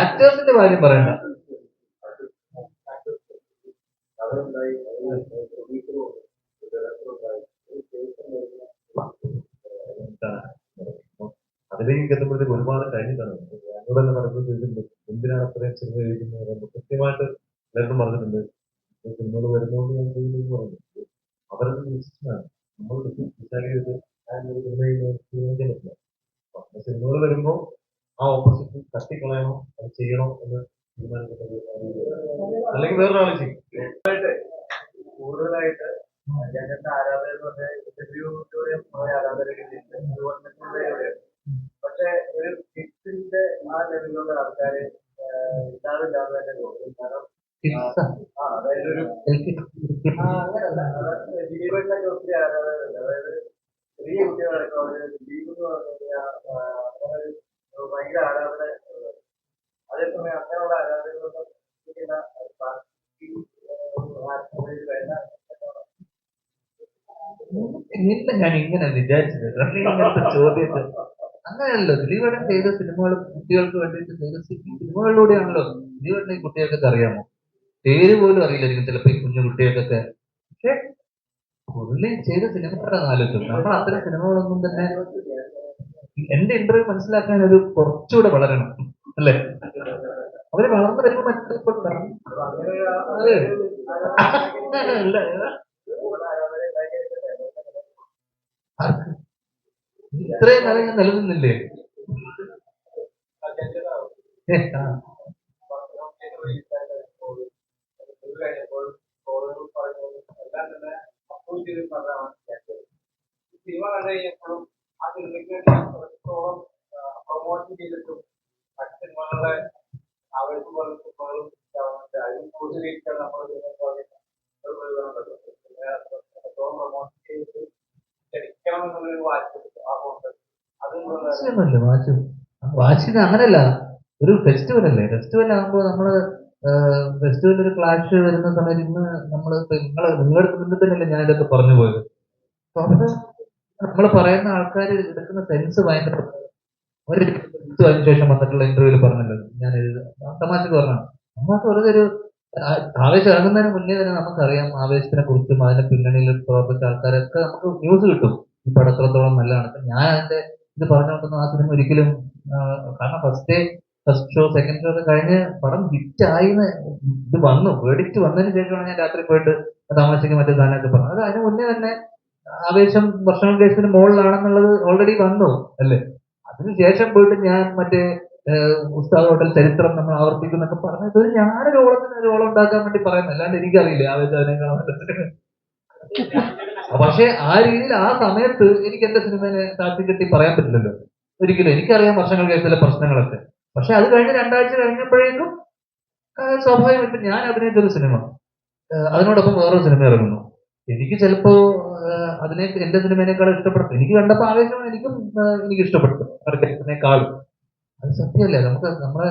ആക്ടേഴ്സിന്റെ കാര്യം പറയണ്ട. അതിലേക്ക് എത്തുമ്പോഴത്തേക്ക് ഒരുപാട് കഴിഞ്ഞിട്ടാണ്. പലപ്പോഴും ചോദിച്ചിട്ടുണ്ട് എന്തിനാണ് അത്രയും സിനിമ എഴുതുന്നത് പറയുമ്പോൾ കൃത്യമായിട്ട് എല്ലാവരും പറഞ്ഞിട്ടുണ്ട്. സിനിമകൾ വരുന്നതുകൊണ്ട് ഞാൻ ചെയ്യുന്നു പറഞ്ഞു അവരത് വിശ്വസിച്ചാണ് നമ്മൾ വിശാലി ചെയ്ത് സിനിമ തീരുമാനിക്കാൻ പറ്റില്ല. വരുമ്പോ വരുമ്പോൾ ആ ഓപ്പോസിറ്റ് തട്ടിക്കളയണോ അത് ചെയ്യണോ എന്ന് തീരുമാനിക്കുന്നത് അല്ലെങ്കിൽ വേറൊരാൾ ചെയ്യും. കൂടുതലായിട്ട് ആരാധകർ എന്ന് പറഞ്ഞാൽ പക്ഷെ ഒരു ഫിക്സിന്റെ ആ ലെവലിലുള്ള ആൾക്കാര് ഉണ്ടാവില്ലാന്ന് തന്നെ തോന്നുന്നു കാരണം അതായത് ഒരു ആ? അങ്ങനല്ല. അതായത് ദിലീപേട്ടനൊക്കെ ഒത്തിരി ആരാധകരുണ്ട്. അതായത് ഭയങ്കര ഞാൻ ഇങ്ങനെ വിചാരിച്ചത്. ചോദ്യത്തിൽ അങ്ങനെയല്ലോ. ദിലീപേട്ടൻ ചെയ്ത സിനിമകൾ കുട്ടികൾക്ക് വേണ്ടിയിട്ട് ചെയ്ത സിനിമകളിലൂടെയാണല്ലോ ദിലീപേട്ടൻ ഈ കുട്ടികൾക്കൊക്കെ അറിയാമോ? പേര് പോലും അറിയില്ലായിരിക്കും ചിലപ്പോ ഈ കുഞ്ഞു കുട്ടികൾക്കൊക്കെ. പക്ഷെ പുള്ളി ചെയ്ത സിനിമ ആലോചിച്ചത് നമ്മൾ അത്തരം സിനിമകളൊന്നും തന്നെ എന്റെ ഇന്റർവ്യൂ മനസ്സിലാക്കാൻ ഒരു കുറച്ചുകൂടെ വളരണം അല്ലേ? അവർ വളർന്നു വരുമ്പോ മറ്റൊരു? ഇത്രയും കാലം ഞാൻ നൽകുന്നില്ലേ കഴിഞ്ഞപ്പോഴും ആ സിനിമയ്ക്ക് വേണ്ടി എത്രത്തോളം പ്രൊമോഷൻ ചെയ്തിട്ടും സിനിമകളുടെ ആവേശം പോലെ നമ്മൾ പോകുന്നത് അതും വാശി വാശിന് അങ്ങനല്ല. ഒരു ഫെസ്റ്റിവൽ അല്ലേ? ഫെസ്റ്റിവൽ ആകുമ്പോൾ നമ്മൾ ഫെസ്റ്റിവൽ ഒരു ക്ലാഷ് വരുന്ന സമയത്ത് ഇന്ന് നമ്മൾ നിങ്ങൾ നിങ്ങളുടെ മുന്നിൽ തന്നെയല്ലേ ഞാൻ ഇതൊക്കെ പറഞ്ഞു പോയത്. നമ്മൾ പറയുന്ന ആൾക്കാർ എടുക്കുന്ന സെൻസ് ഭയങ്കര ഒരു അതിന് ശേഷം വന്നിട്ടുള്ള ഇന്റർവ്യൂവിൽ പറഞ്ഞല്ലോ. ഞാൻ തമാശക്ക് പറഞ്ഞു നമുക്ക് വെറുതെ ഒരു ആവേശം ഇറങ്ങുന്നതിന് മുന്നേ തന്നെ നമുക്കറിയാം ആവേശത്തിനെ കുറിച്ചും അതിന്റെ പിന്നണിയിൽ പ്രവർത്തിച്ച ആൾക്കാരൊക്കെ നമുക്ക് ന്യൂസ് കിട്ടും. ഈ പടം നല്ലതാണ്. ഞാൻ അതിന്റെ ഇത് പറഞ്ഞുകൊണ്ടൊന്നും ആ സിനിമ ഒരിക്കലും കാരണം first first show second show ഒക്കെ കഴിഞ്ഞ് പടം ഹിറ്റ് ആയിന്ന് ഇത് വന്നു. വേടിച്ച് വന്നതിന് ശേഷമാണ് ഞാൻ രാത്രി പോയിട്ട് താമസിക്ക് മറ്റേ സാധനമൊക്കെ പറഞ്ഞത്. അത് അതിന് മുന്നേ തന്നെ ആവേശം ഭക്ഷണം കേസിന് മുകളിലാണെന്നുള്ളത് ഓൾറെഡി വന്നു അല്ലേ? അതിനുശേഷം പോയിട്ട് ഞാൻ മറ്റേ ഉസ്താദ് ഹോട്ടൽ ചരിത്രം നമ്മൾ ആവർത്തിക്കുന്നൊക്കെ പറഞ്ഞത് ഞാനൊരു ഓളത്തിന് ഒരു ഓളം ഉണ്ടാക്കാൻ വേണ്ടി പറയുന്നത്. അല്ലാണ്ട് എനിക്കറിയില്ല ആവേശം പക്ഷെ ആ രീതിയിൽ ആ സമയത്ത് എനിക്ക് എന്റെ സിനിമയെ താഴ്ത്തി കെട്ടി പറയാൻ പറ്റില്ലല്ലോ. ഒരിക്കലും എനിക്കറിയാം വർഷങ്ങൾ കേസിലെ പ്രശ്നങ്ങളൊക്കെ. പക്ഷെ അത് കഴിഞ്ഞ് രണ്ടാഴ്ച കഴിഞ്ഞപ്പോഴേക്കും സ്വാഭാവികമായിട്ടും ഞാൻ അഭിനയിച്ചൊരു സിനിമ. അതിനോടൊപ്പം വേറൊരു സിനിമ ഇറങ്ങുന്നു. എനിക്ക് ചിലപ്പോ അതിനെ എന്റെ സിനിമേനേക്കാളും ഇഷ്ടപ്പെടും. എനിക്ക് കണ്ടപ്പോൾ ആവേശം എനിക്കും എനിക്ക് ഇഷ്ടപ്പെട്ടു അതിനേക്കാളും അത് സത്യമല്ലേ? നമുക്ക് നമ്മളെ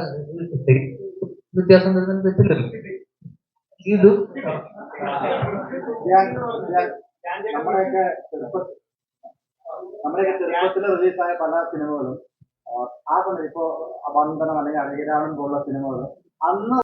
വ്യത്യാസം വരുന്നതിന് തെറ്റില്ലല്ലോ. ഇത് നമ്മുടെയൊക്കെ ചെറുപ്പത്തിൽ റിലീസായ പല സിനിമകളും ആ, സമയത്ത് ഇപ്പോ വന്ദനം അല്ലെങ്കിൽ അഴകിരാവണം പോലുള്ള സിനിമകൾ അന്ന്